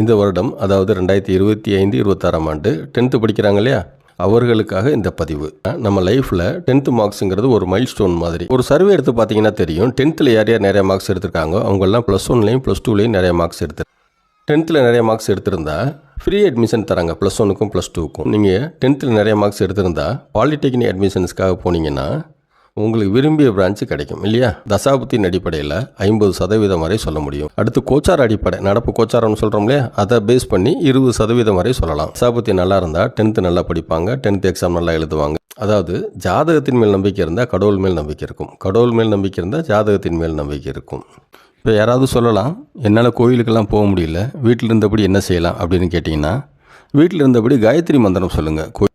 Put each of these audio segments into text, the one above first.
இந்த வருடம் அதாவது ரெண்டாயிரத்தி இருபத்தி ஐந்து இருபத்தாறாம் ஆண்டு டென்த்து படிக்கிறாங்க இல்லையா? அவர்களுக்காக இந்த பதிவு. நம்ம லைஃப்பில் டென்த்து மார்க்ஸுங்கிறது ஒரு மைல் ஸ்டோன் மாதிரி. ஒரு சர்வே எடுத்து பார்த்தீங்கன்னா தெரியும். டென்த்தில் யார் யார் நிறைய மார்க்ஸ் எடுத்திருக்காங்க அவங்கெல்லாம் ப்ளஸ் ஒன்லேயும் ப்ளஸ் டூலேயும் நிறைய மார்க்ஸ் எடுத்து டென்த்தில் நிறைய மார்க்ஸ் எடுத்திருந்தா ஃப்ரீ அட்மிஷன் தராங்க. ப்ளஸ் ஒனுக்கும் ப்ளஸ் டூக்கும் நீங்கள் டென்த்தில் நிறைய மார்க்ஸ் எடுத்திருந்தா பாலிடெக்னிக் அட்மிஷன்ஸ்க்காக போனீங்கன்னா உங்களுக்கு விரும்பிய பிரான்ச்சு கிடைக்கும் இல்லையா? தசாபுத்தின் அடிப்படையில் ஐம்பது சதவீதம் வரை சொல்ல முடியும். அடுத்து கோச்சார் அடிப்படை நடப்பு கோச்சாரம்னு சொல்கிறோம் இல்லையா? அதை பேஸ் பண்ணி இருபது சதவீதம் வரை சொல்லலாம். தசாபுத்தி நல்லா இருந்தால் டென்த்து நல்லா படிப்பாங்க டென்த் எக்ஸாம் நல்லா எழுதுவாங்க. அதாவது ஜாதகத்தின் மேல் நம்பிக்கை இருந்தால் கடவுள் மேல் நம்பிக்கை இருக்கும். கடவுள் மேல் நம்பிக்கை இருந்தால் ஜாதகத்தின் மேல் நம்பிக்கை இருக்கும். இப்போ யாராவது சொல்லலாம் என்னால் கோயிலுக்கெல்லாம் போக முடியல வீட்டில் இருந்தபடி என்ன செய்யலாம்? அப்படின்னு கேட்டிங்கன்னா வீட்டில் இருந்தபடி காயத்ரி மந்திரம் சொல்லுங்கள் கோ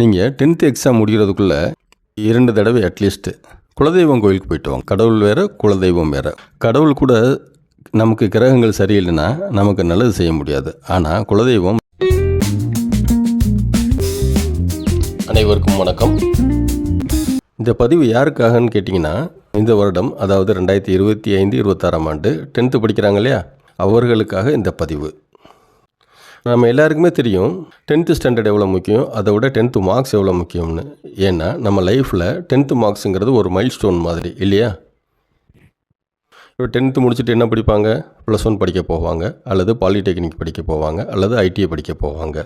நீங்கள் டென்த்து எக்ஸாம் முடிகிறதுக்குள்ளே இரண்டு தடவை அட்லீஸ்ட்டு குலதெய்வம் கோயிலுக்கு போயிட்டு வாங்க. கடவுள் வேறு குலதெய்வம் வேறு. கடவுள் கூட நமக்கு கிரகங்கள் சரியில்லைன்னா நமக்கு நல்லது செய்ய முடியாது. ஆனால் குலதெய்வம் அனைவருக்கும் வணக்கம். இந்த பதிவு யாருக்காகன்னு கேட்டிங்கன்னா இந்த வருடம் அதாவது ரெண்டாயிரத்தி இருபத்தி ஐந்து இருபத்தாறாம் ஆண்டு டென்த்து படிக்கிறாங்க இல்லையா? அவர்களுக்காக இந்த பதிவு. நம்ம எல்லாருக்குமே தெரியும் டென்த்து ஸ்டாண்டர்ட் எவ்வளோ முக்கியம் அதை விட டென்த்து மார்க்ஸ் எவ்வளோ முக்கியம்னு. ஏன்னா நம்ம லைஃப்பில் டென்த்து மார்க்ஸுங்கிறது ஒரு மைல் ஸ்டோன் மாதிரி இல்லையா? இப்போ டென்த்து முடிச்சுட்டு என்ன படிப்பாங்க? ப்ளஸ் ஒன் படிக்க போவாங்க அல்லது பாலிடெக்னிக் படிக்க போவாங்க அல்லது ஐடிஐ படிக்க போவாங்க.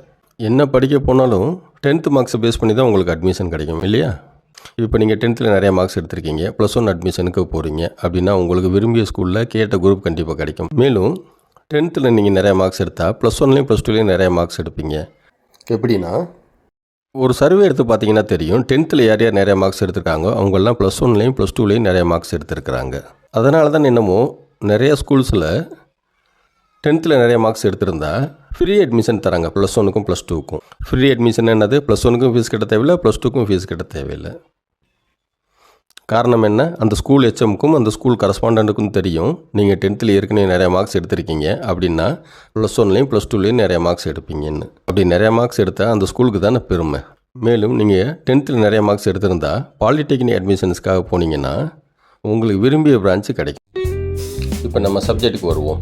என்ன படிக்க போனாலும் டென்த்து மார்க்ஸை பேஸ் பண்ணி தான் உங்களுக்கு அட்மிஷன் கிடைக்கும் இல்லையா? இப்போ நீங்கள் டென்த்தில் நிறைய மார்க்ஸ் எடுத்திருக்கீங்க ப்ளஸ் ஒன் அட்மிஷனுக்கு போகிறீங்க அப்படின்னா உங்களுக்கு விரும்பிய ஸ்கூலில் கேட்ட குரூப் கண்டிப்பாக கிடைக்கும். மேலும் டென்த்தில் நீங்கள் நிறைய மார்க்ஸ் எடுத்தால் ப்ளஸ் ஒன்லேயும் ப்ளஸ் டூலேயும் நிறைய மார்க்ஸ் எடுப்பீங்க. எப்படின்னா? ஒரு சர்வே எடுத்து பார்த்தீங்கன்னா தெரியும் டென்த்தில் யார் யார் நிறைய மார்க்ஸ் எடுத்திருக்காங்க அவங்கெல்லாம் ப்ளஸ் ஒன்லேயும் ப்ளஸ் டூலேயும் நிறைய மார்க்ஸ் எடுத்திருக்கிறாங்க. அதனால தான் என்னமோ நிறைய ஸ்கூல்ஸில் டென்த்தில் நிறைய மார்க்ஸ் எடுத்திருந்தா ஃப்ரீ அட்மிஷன் தராங்க ப்ளஸ் ஒனுக்கும் ப்ளஸ் டூக்கும் ஃப்ரீ அட்மிஷன் என்னது? ப்ளஸ் ஒனுக்கும் ஃபீஸ் கட்ட தேவையில்லை ப்ளஸ் டூக்கும் ஃபீஸ் கட்ட தேவையில்லை. காரணம் என்ன? அந்த ஸ்கூல் ஹெச்எம்க்கும் அந்த ஸ்கூல் கரஸ்பாண்டண்ட்டுக்கும் தெரியும். நீங்கள் டென்த்தில் ஏற்கனவே நிறைய மார்க்ஸ் எடுத்திருக்கீங்க. அப்படின்னா ப்ளஸ் ஒன்லேயும் ப்ளஸ் டூலேயும் நிறைய மார்க்ஸ் எடுப்பீங்கன்னு. அப்படி நிறைய மார்க்ஸ் எடுத்தால் அந்த ஸ்கூலுக்கு தானே பெருமை. மேலும் நீங்கள் டென்த்தில் நிறைய மார்க்ஸ் எடுத்திருந்தா பாலிடெக்னிக் அட்மிஷன்ஸ்க்காக போனீங்கன்னா உங்களுக்கு விரும்பிய பிரான்ச்சு கிடைக்கும். இப்போ நம்ம சப்ஜெக்ட்டுக்கு வருவோம்.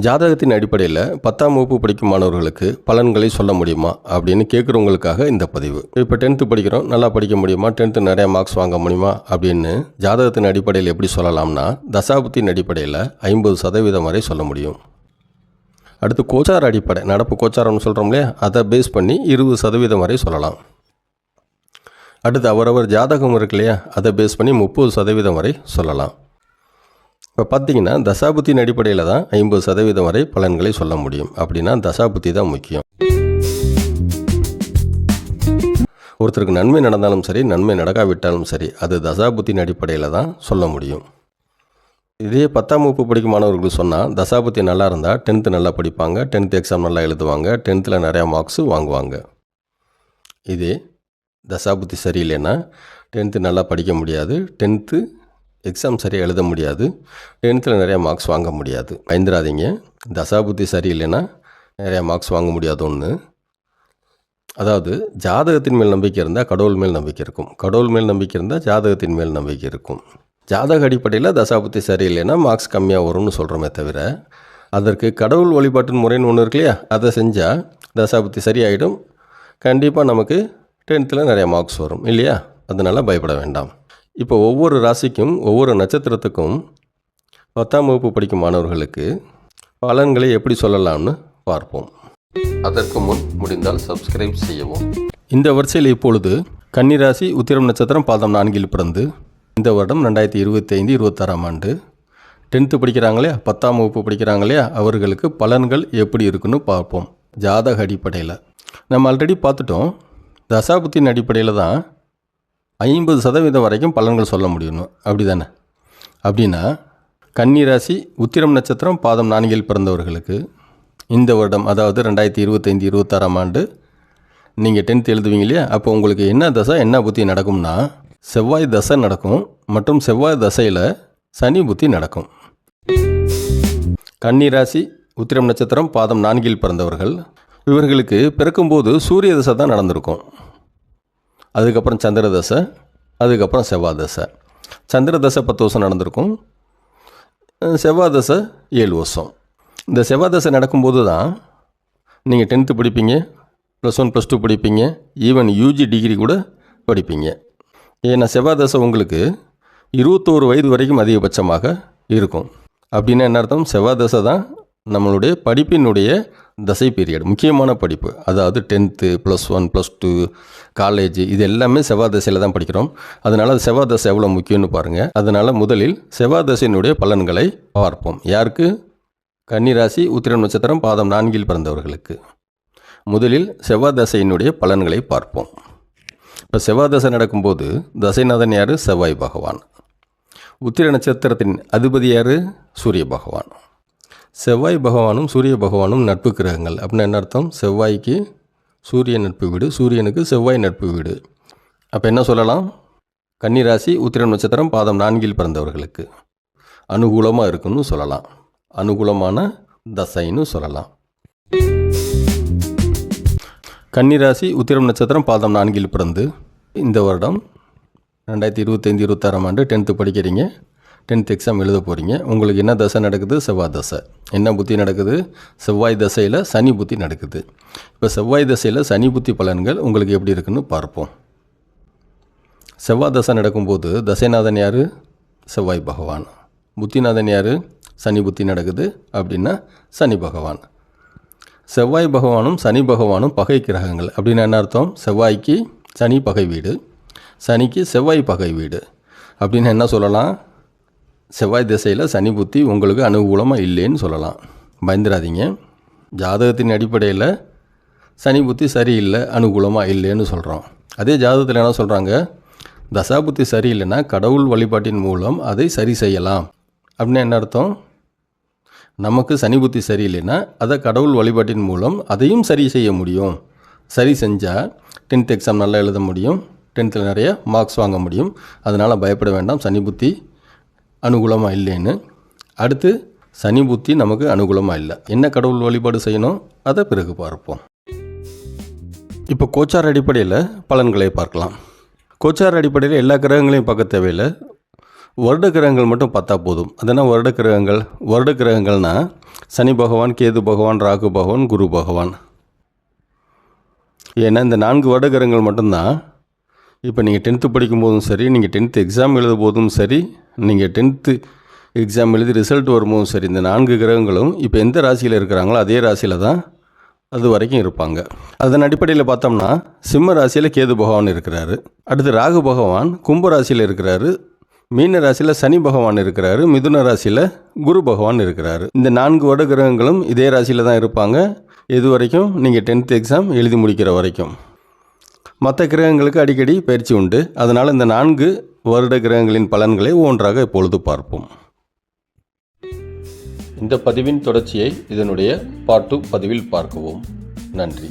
ஜாதகத்தின் அடிப்படையில் பத்தாம் வகுப்பு படிக்கும் மாணவர்களுக்கு பலன்களை சொல்ல முடியுமா அப்படின்னு கேட்குறவங்களுக்காக இந்த பதிவு. இப்போ டென்த்து படிக்கிறோம் நல்லா படிக்க முடியுமா? டென்த்து நிறைய மார்க்ஸ் வாங்க முடியுமா? அப்படின்னு ஜாதகத்தின் அடிப்படையில் எப்படி சொல்லலாம்னா தசாபுத்தின் அடிப்படையில் ஐம்பது சதவீதம் வரை சொல்ல முடியும். அடுத்து கோச்சார அடிப்படை நடப்பு கோச்சாரம்னு சொல்கிறோம் இல்லையா? அதை பேஸ் பண்ணி இருபது சதவீதம் வரை சொல்லலாம். அடுத்து அவரவர் ஜாதகம் இருக்கு இல்லையா? அதை பேஸ் பண்ணி முப்பது சதவீதம் வரை சொல்லலாம். இப்போ பார்த்தீங்கன்னா தசாபுத்தியின் அடிப்படையில் தான் ஐம்பது சதவீதம் வரை பலன்களை சொல்ல முடியும். அப்படின்னா தசாபுத்தி தான் முக்கியம். ஒருத்தருக்கு நன்மை நடந்தாலும் சரி நன்மை நடக்காவிட்டாலும் சரி அது தசாபுத்தியின் அடிப்படையில் தான் சொல்ல முடியும். இதே பத்தாம் வகுப்பு படிக்கும் மாணவர்களுக்கு சொன்னால் தசாபுத்தி நல்லா இருந்தால் டென்த்து நல்லா படிப்பாங்க டென்த் எக்ஸாம் நல்லா எழுதுவாங்க டென்த்தில் நிறையா மார்க்ஸு வாங்குவாங்க. இதே தசாபுத்தி சரியில்லைன்னா டென்த்து நல்லா படிக்க முடியாது டென்த்து எக்ஸாம் சரியாக எழுத முடியாது. டென்த்தில் நிறையா மார்க்ஸ் வாங்க முடியாது. பயந்துடாதீங்க தசாபுத்தி சரியில்லைன்னா நிறையா மார்க்ஸ் வாங்க முடியாது ஒன்று அதாவது ஜாதகத்தின் மேல் நம்பிக்கை இருந்தால் கடவுள் மேல் நம்பிக்கை இருக்கும். கடவுள் மேல் நம்பிக்கை இருந்தால் ஜாதகத்தின் மேல் நம்பிக்கை இருக்கும். ஜாதக அடிப்படையில் தசாபுத்தி சரியில்லைன்னா மார்க்ஸ் கம்மியாக வரும்னு சொல்கிறோமே தவிர அதற்கு கடவுள் வழிபாட்டின் முறைன்னு ஒன்று இருக்கு இல்லையா? அதை செஞ்சால் தசாபுத்தி சரியாயிடும். கண்டிப்பாக நமக்கு டென்த்தில் நிறைய மார்க்ஸ் வரும் இல்லையா? அதனால் பயப்பட வேண்டாம். இப்போ ஒவ்வொரு ராசிக்கும் ஒவ்வொரு நட்சத்திரத்துக்கும் பத்தாம் வகுப்பு படிக்கும் மாணவர்களுக்கு பலன்களை எப்படி சொல்லலாம்னு பார்ப்போம். அதற்கு முன் முடிந்தால் சப்ஸ்கிரைப் செய்யவும். இந்த வரிசையில் இப்பொழுது கன்னிராசி உத்திரம் நட்சத்திரம் பாதம் நான்கில் பிறந்து இந்த வருடம் ரெண்டாயிரத்தி இருபத்தி ஐந்து இருபத்தாறாம் ஆண்டு. டென்த்து படிக்கிறாங்களே பத்தாம் வகுப்பு படிக்கிறாங்களே அவர்களுக்கு பலன்கள் எப்படி இருக்குன்னு பார்ப்போம். ஜாதக அடிப்படையில். நம்ம ஆல்ரெடி பார்த்துட்டோம். தசாபுத்தின் அடிப்படையில் தான் ஐம்பது சதவீதம் வரைக்கும் பலன்கள் சொல்ல முடியணும். அப்படி தானே அப்படின்னா கன்னிராசி உத்திரம் நட்சத்திரம் பாதம் நான்கில் பிறந்தவர்களுக்கு இந்த வருடம் அதாவது ரெண்டாயிரத்தி இருபத்தைந்து இருபத்தாறாம் ஆண்டு நீங்கள் டென்த் எழுதுவீங்க இல்லையா? அப்போ உங்களுக்கு என்ன தசை என்ன புத்தி நடக்கும்னா செவ்வாய் தசை நடக்கும் மற்றும் செவ்வாய் தசையில் சனி புத்தி நடக்கும். கன்னிராசி உத்திரம் நட்சத்திரம் பாதம் நான்கில் பிறந்தவர்கள் இவர்களுக்கு பிறக்கும்போது சூரிய தசை தான் நடந்திருக்கும். அதுக்கப்புறம் சந்திர தசை அதுக்கப்புறம் செவ்வாய் தசை சந்திர தசை பத்து வருஷம் நடந்திருக்கும். செவ்வாதசை செவ்வாய் தசை ஏழு வருஷம். இந்த செவ்வாய் தசை நடக்கும்போது தான் நீங்கள் டென்த்து படிப்பீங்க ப்ளஸ் ஒன் ப்ளஸ் டூ படிப்பீங்க ஈவன் யூஜி டிகிரி கூட படிப்பீங்க. ஏன்னா செவ்வாய் தசை உங்களுக்கு இருபத்தோரு வயது வரைக்கும் அதிகபட்சமாக இருக்கும். அப்படின்னா என்ன அர்த்தம்? செவ்வாய் தசை தான் நம்மளுடைய படிப்பினுடைய தசை பீரியட் முக்கியமான படிப்பு அதாவது tenth plus one plus two college இது எல்லாமே செவ்வாய் தசையில் தான் படிக்கிறோம். அதனால் அது செவ்வாய் தசை எவ்வளோ முக்கியம்னு பாருங்கள் அதனால் முதலில் செவ்வாய் தசையினுடைய பலன்களை பார்ப்போம். யாருக்கு? கன்னிராசி உத்திரம் நட்சத்திரம் பாதம் நான்கில் பிறந்தவர்களுக்கு. முதலில் செவ்வாய் தசையினுடைய பலன்களை பார்ப்போம். இப்போ செவ்வாய் தசை நடக்கும்போது தசைநாதன் யார்? செவ்வாய் பகவான். உத்திர நட்சத்திரத்தின் அதிபதி யார்? சூரிய பகவான். செவ்வாய் பகவானும் சூரிய பகவானும் நட்பு கிரகங்கள். அப்படின்னா என்ன அர்த்தம்? செவ்வாய்க்கு சூரிய நட்பு வீடு சூரியனுக்கு செவ்வாய் நட்பு வீடு. அப்போ என்ன சொல்லலாம்? கன்னிராசி உத்திரம் நட்சத்திரம் பாதம் நான்கில் பிறந்தவர்களுக்கு. அனுகூலமாக இருக்குன்னு சொல்லலாம். அனுகூலமான தசைன்னு சொல்லலாம். கன்னிராசி உத்திரம் நட்சத்திரம் பாதம் நான்கில் பிறந்து இந்த வருடம் ரெண்டாயிரத்தி இருபத்தைந்து இருபத்தாறாம் ஆண்டு டென்த்து படிக்கிறீங்க. டென்த் எக்ஸாம் எழுத போகிறீங்க உங்களுக்கு என்ன தசை நடக்குது? செவ்வாய் தசை. என்ன புத்தி நடக்குது? செவ்வாய் தசையில் சனி புத்தி நடக்குது. இப்போ செவ்வாய் தசையில் சனி புத்தி பலன்கள் உங்களுக்கு எப்படி இருக்குன்னு பார்ப்போம். செவ்வாய் தசை நடக்கும்போது தசைநாதன் யார்? செவ்வாய் பகவான். புத்திநாதன் யார்? சனி புத்தி நடக்குது அப்படின்னா சனி பகவான். செவ்வாய் பகவானும் சனி பகவானும் பகை கிரகங்கள் அப்படின்னு என்ன அர்த்தம்? செவ்வாய்க்கு சனி பகை வீடு சனிக்கு செவ்வாய் பகை வீடு அப்படின்னு என்ன சொல்லலாம்? செவ்வாய் திசையில் சனி புத்தி உங்களுக்கு அனுகூலமாக இல்லைன்னு சொல்லலாம். பயந்துடாதீங்க ஜாதகத்தின் அடிப்படையில் சனி புத்தி சரியில்லை அனுகூலமாக இல்லைன்னு சொல்கிறோம் அதே ஜாதகத்தில் என்ன சொல்கிறாங்க தசா புத்தி சரியில்லைன்னா கடவுள் வழிபாட்டின் மூலம் அதை சரி செய்யலாம். அப்படின்னு என்ன அர்த்தம்? நமக்கு சனி புத்தி சரியில்லைன்னா அதை கடவுள் வழிபாட்டின் மூலம் அதையும் சரி செய்ய முடியும். சரி செஞ்சால் டென்த் எக்ஸாம் நல்லா எழுத முடியும். டென்த்தில் நிறைய மார்க்ஸ் வாங்க முடியும். அதனால் பயப்பட வேண்டாம். சனி புத்தி அனுகூலமாக இல்லைன்னு அடுத்து சனி புத்தி நமக்கு அனுகூலமாக இல்லை என்ன கடவுள் வழிபாடு செய்யணும்? அதை பிறகு பார்ப்போம். இப்போ கோச்சார் அடிப்படையில் பலன்களை பார்க்கலாம். கோச்சார் அடிப்படையில் எல்லா கிரகங்களையும் பார்க்க தேவையில்லை. வருட கிரகங்கள் மட்டும் பார்த்தா போதும். அதனால் வருட கிரகங்கள்? வருட கிரகங்கள்னா சனி பகவான் கேது பகவான் ராகு பகவான் குரு பகவான். ஏன்னா இந்த நான்கு வருட கிரகங்கள் மட்டும்தான் இப்போ நீங்கள் டென்த்து படிக்கும்போதும் சரி நீங்கள் டென்த்து எக்ஸாம் எழுத போதும் சரி நீங்கள் டென்த்து எக்ஸாம் எழுதி ரிசல்ட் வரும்போதும் சரி இந்த நான்கு கிரகங்களும் இப்போ எந்த ராசியில் இருக்கிறாங்களோ அதே ராசியில் தான் அது வரைக்கும் இருப்பாங்க. அதன் அடிப்படையில் பார்த்தோம்னா சிம்ம ராசியில் கேது பகவான் இருக்கிறாரு. அடுத்து ராகு பகவான் கும்ப ராசியில் இருக்கிறாரு. மீன ராசியில் சனி பகவான் இருக்கிறாரு. மிதுன ராசியில் குரு பகவான் இருக்கிறாரு. இந்த நான்கு வட கிரகங்களும் இதே ராசியில் தான் இருப்பாங்க. இது வரைக்கும்? நீங்கள் டென்த் எக்ஸாம் எழுதி முடிக்கிற வரைக்கும். மற்ற கிரகங்களுக்கு அடிக்கடி பயிற்சி உண்டு. அதனால் இந்த நான்கு வருட கிரகங்களின் பலன்களை ஒன்றாக இப்பொழுது பார்ப்போம். இந்த பதிவின் தொடர்ச்சியை இதனுடைய பாட்டு பதிவில் பார்க்கவும். நன்றி.